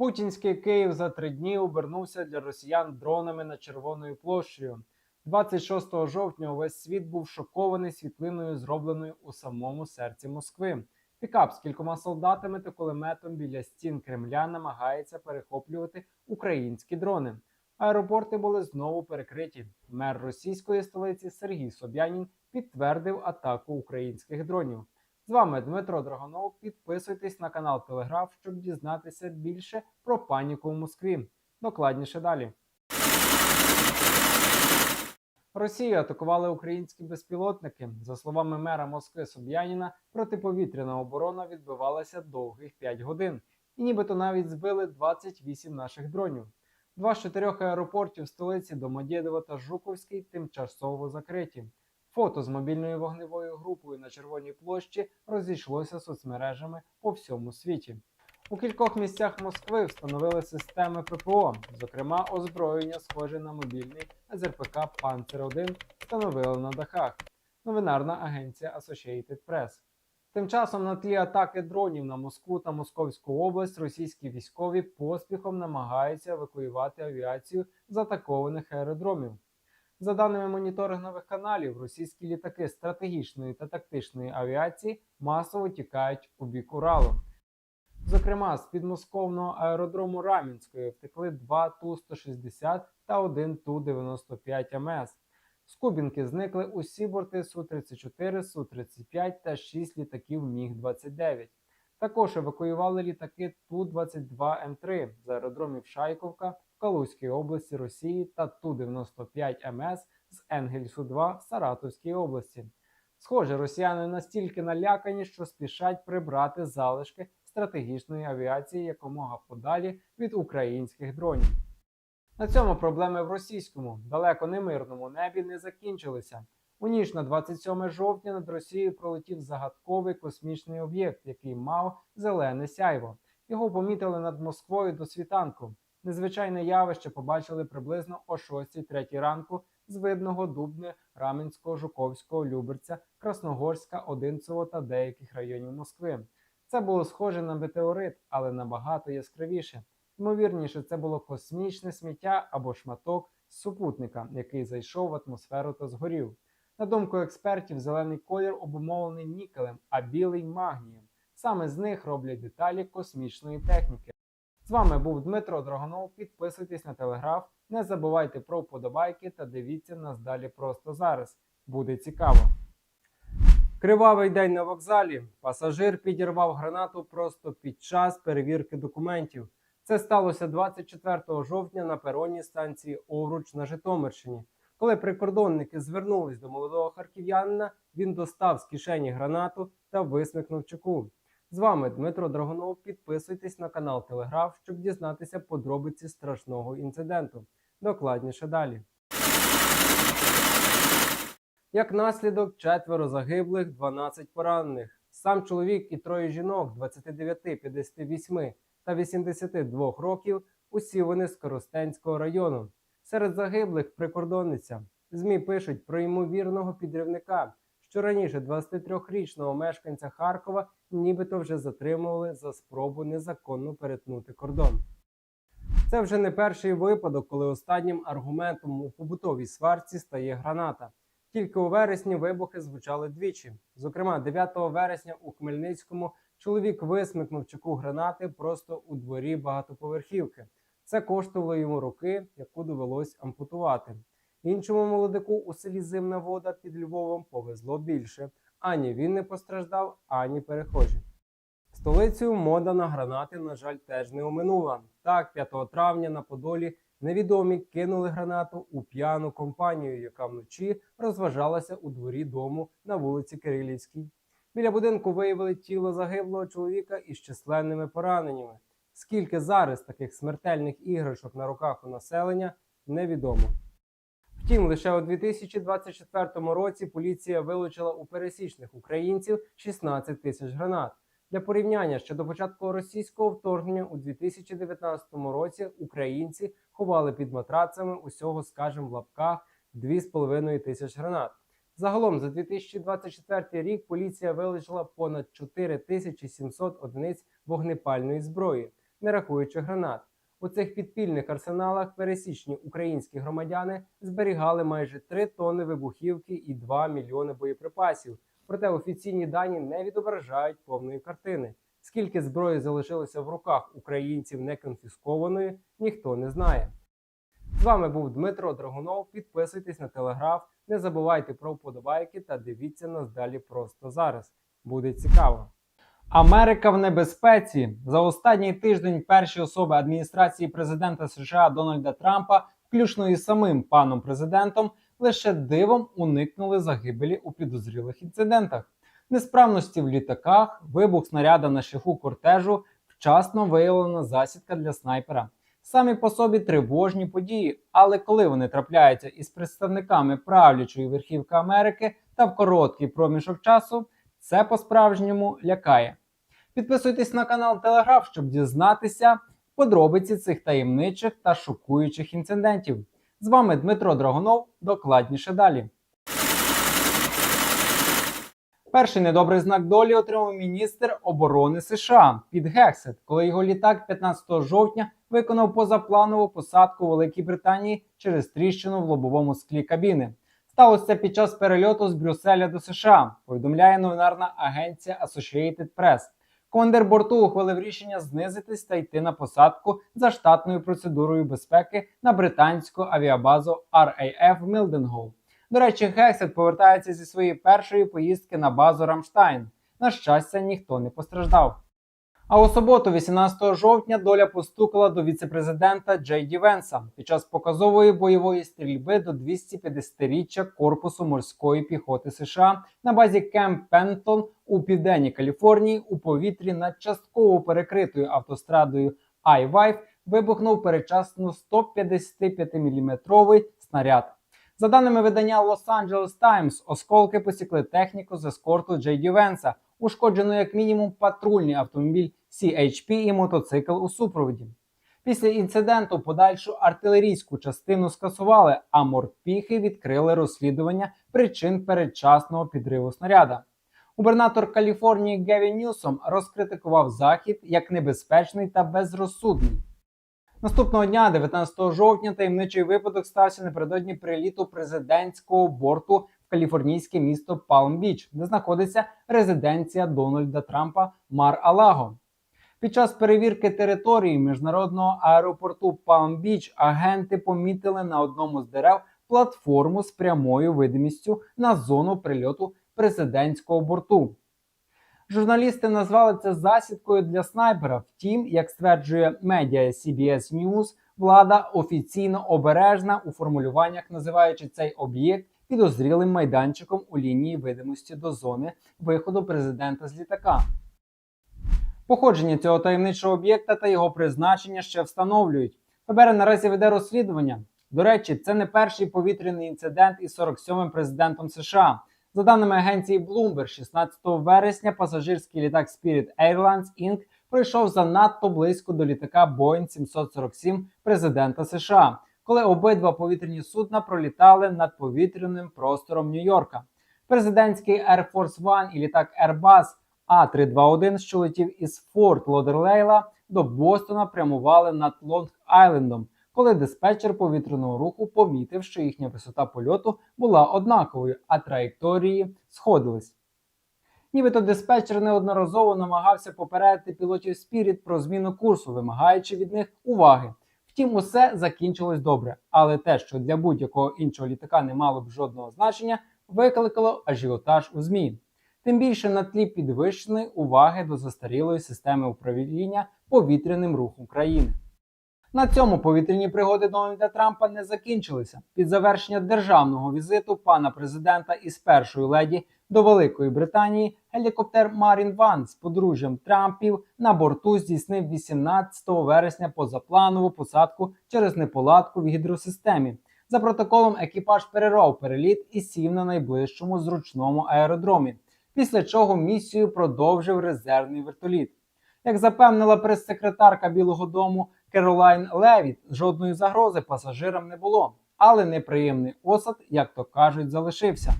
Путінський Київ за три дні обернувся для росіян дронами над Червоною площею. 26 жовтня увесь світ був шокований світлиною, зробленою у самому серці Москви. Пікап з кількома солдатами та кулеметом біля стін Кремля намагається перехоплювати українські дрони. Аеропорти були знову перекриті. Мер російської столиці Сергій Собянін підтвердив атаку українських дронів. З вами Дмитро Драгонов. Підписуйтесь на канал Телеграф, щоб дізнатися більше про паніку в Москві. Докладніше далі. Росію атакували українські безпілотники. За словами мера Москви Соб'яніна, протиповітряна оборона відбивалася довгих 5 годин, і нібито навіть збили 28 наших дронів. Два з чотирьох аеропортів столиці Домодєдово та Жуковський тимчасово закриті. Фото з мобільною вогневою групою на Червоній площі розійшлося соцмережами по всьому світі. У кількох місцях Москви встановили системи ППО, зокрема, озброєння, схоже на мобільний ЗРПК Панцер 1 встановили на дахах. Новинарна агенція Associated Press. Тим часом на тлі атаки дронів на Москву та Московську область російські військові поспіхом намагаються евакуювати авіацію з атакованих аеродромів. За даними моніторингових каналів, російські літаки стратегічної та тактичної авіації масово тікають у бік Уралу. Зокрема, з підмосковного аеродрому Рамінської втекли два Ту-160 та один Ту-95 МС. З Кубінки зникли усі борти Су-34, Су-35 та 6 літаків Міг-29. Також евакуювали літаки Ту-22М3 з аеродромів Шайковка Калузькій області Росії та Ту-95 МС з Енгельсу-2 Саратовській області. Схоже, росіяни настільки налякані, що спішать прибрати залишки стратегічної авіації якомога подалі від українських дронів. На цьому проблеми в російському, далеко не мирному небі не закінчилися. У ніч на 27 жовтня над Росією пролетів загадковий космічний об'єкт, який мав зелене сяйво. Його помітили над Москвою до світанку. Незвичайне явище побачили приблизно о 6.03 ранку з видного Дубни, Раменського, Жуковського, Люберця, Красногорська, Одинцево та деяких районів Москви. Це було схоже на метеорит, але набагато яскравіше. Ймовірніше, це було космічне сміття або шматок супутника, який зайшов в атмосферу та згорів. На думку експертів, зелений колір обумовлений нікелем, а білий магнієм. Саме з них роблять деталі космічної техніки. З вами був Дмитро Драгонов. Підписуйтесь на телеграф, не забувайте про вподобайки та дивіться нас далі просто зараз. Буде цікаво. Кривавий день на вокзалі. Пасажир підірвав гранату просто під час перевірки документів. Це сталося 24 жовтня на пероні станції Овруч на Житомирщині. Коли прикордонники звернулись до молодого харків'янина, він достав з кишені гранату та висмикнув чеку. З вами Дмитро Драгонов. Підписуйтесь на канал Телеграф, щоб дізнатися подробиці страшного інциденту. Докладніше далі. Як наслідок, четверо загиблих, 12 поранених. Сам чоловік і троє жінок 29, 58 та 82 років. Усі вони з Коростенського району. Серед загиблих прикордонниця. ЗМІ пишуть про ймовірного підривника, що раніше 23-річного мешканця Харкова нібито вже затримували за спробу незаконно перетнути кордон. Це вже не перший випадок, коли останнім аргументом у побутовій сварці стає граната. Тільки у вересні вибухи звучали двічі. Зокрема, 9 вересня у Хмельницькому чоловік висмикнув чеку гранати просто у дворі багатоповерхівки. Це коштувало йому руки, яку довелось ампутувати. Іншому молодику у селі Зимна вода під Львовом повезло більше. Ані він не постраждав, ані перехожі. Столицею мода на гранати, на жаль, теж не оминула. Так, 5 травня на Подолі невідомі кинули гранату у п'яну компанію, яка вночі розважалася у дворі дому на вулиці Кирилівській. Біля будинку виявили тіло загиблого чоловіка із численними пораненнями. Скільки зараз таких смертельних іграшок на руках у населення, невідомо. Втім, лише у 2024 році поліція вилучила у пересічних українців 16 тисяч гранат. Для порівняння ще до початку російського вторгнення у 2019 році українці ховали під матрацами усього, скажімо, в лапках 2,5 тисяч гранат. Загалом за 2024 рік поліція вилучила понад 4700 одиниць вогнепальної зброї. не рахуючи гранат. У цих підпільних арсеналах пересічні українські громадяни зберігали майже 3 тонни вибухівки і 2 мільйони боєприпасів. Проте офіційні дані не відображають повної картини. Скільки зброї залишилося в руках українців неконфіскованої, ніхто не знає. З вами був Дмитро Драгунов. Підписуйтесь на телеграф, не забувайте про вподобайки та дивіться нас далі просто зараз. Буде цікаво. Америка в небезпеці за останній тиждень перші особи адміністрації президента США Дональда Трампа, включно із самим паном президентом, лише дивом уникнули загибелі у підозрілих інцидентах. Несправності в літаках, вибух снаряда на шляху кортежу, вчасно виявлена засідка для снайпера. Самі по собі тривожні події, але коли вони трапляються із представниками правлячої верхівки Америки та в короткий проміжок часу, це по-справжньому лякає. Підписуйтесь на канал Телеграф, щоб дізнатися подробиці цих таємничих та шокуючих інцидентів. З вами Дмитро Драгунов. Докладніше далі. Перший недобрий знак долі отримав міністр оборони США Піт Гексет, коли його літак 15 жовтня виконав позапланову посадку Великій Британії через тріщину в лобовому склі кабіни. Сталося це під час перельоту з Брюсселя до США. Повідомляє новинарна агенція Associated Press. Командир борту ухвалив рішення знизитись та йти на посадку за штатною процедурою безпеки на британську авіабазу RAF в Мілденгоу. До речі, Гексет повертається зі своєї першої поїздки на базу Рамштайн. На щастя, ніхто не постраждав. А у суботу, 18 жовтня, доля постукала до віцепрезидента Джей Ді Венса під час показової бойової стрільби до 250-річчя Корпусу морської піхоти США на базі Кемп Пентон у південній Каліфорнії у повітрі над частково перекритою автострадою I-5 вибухнув передчасно 155-мм снаряд. За даними видання Los Angeles Times, осколки посікли техніку з ескорту Джей Венса, ушкоджено як мінімум патрульний автомобіль CHP і мотоцикл у супроводі. Після інциденту подальшу артилерійську частину скасували, а морпіхи відкрили розслідування причин передчасного підриву снаряда. Губернатор Каліфорнії Гевін Ньюсом розкритикував захід як небезпечний та безрозсудний. Наступного дня, 19 жовтня, таємничий випадок стався напередодні приліту президентського борту в каліфорнійське місто Палм-Біч, де знаходиться резиденція Дональда Трампа Мар-Алаго. Під час перевірки території міжнародного аеропорту Палм-Біч агенти помітили на одному з дерев платформу з прямою видимістю на зону прильоту президентського борту. Журналісти назвали це засідкою для снайпера. Втім, як стверджує медіа CBS News, влада офіційно обережна у формулюваннях, називаючи цей об'єкт підозрілим майданчиком у лінії видимості до зони виходу президента з літака. Походження цього таємничого об'єкта та його призначення ще встановлюють. ФБР наразі веде розслідування. До речі, це не перший повітряний інцидент із 47-м президентом США. За даними агенції Bloomberg, 16 вересня пасажирський літак Spirit Airlines Inc. пройшов занадто близько до літака Boeing 747 президента США, коли обидва повітряні судна пролітали над повітряним простором Нью-Йорка. Президентський Air Force One і літак Airbus А321, що летів із Форт Лодерлейла до Бостона, прямували над Лонг-Айлендом коли диспетчер повітряного руху помітив, що їхня висота польоту була однаковою, а траєкторії сходились. Нібито диспетчер неодноразово намагався попередити пілотів Spirit про зміну курсу, вимагаючи від них уваги. Втім, усе закінчилось добре, але те, що для будь-якого іншого літака не мало б жодного значення, викликало ажіотаж у ЗМІ. Тим більше на тлі підвищеної уваги до застарілої системи управління повітряним рухом країни. На цьому повітряні пригоди Дональда Трампа не закінчилися. Під завершення державного візиту пана президента із першою леді до Великої Британії гелікоптер Марін Ван з подружжям Трампів на борту здійснив 18 вересня позапланову посадку через неполадку в гідросистемі. За протоколом екіпаж перервав переліт і сів на найближчому зручному аеродромі, після чого місію продовжив резервний вертоліт. Як запевнила прес-секретарка Білого Дому Керолайн Левіт, жодної загрози пасажирам не було, але неприємний осад, як то кажуть, залишився.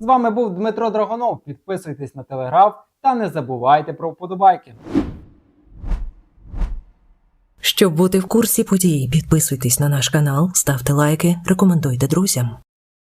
З вами був Дмитро Драгонов. Підписуйтесь на телеграф та не забувайте про вподобайки. Щоб бути в курсі подій, підписуйтесь на наш канал, ставте лайки, рекомендуйте друзям.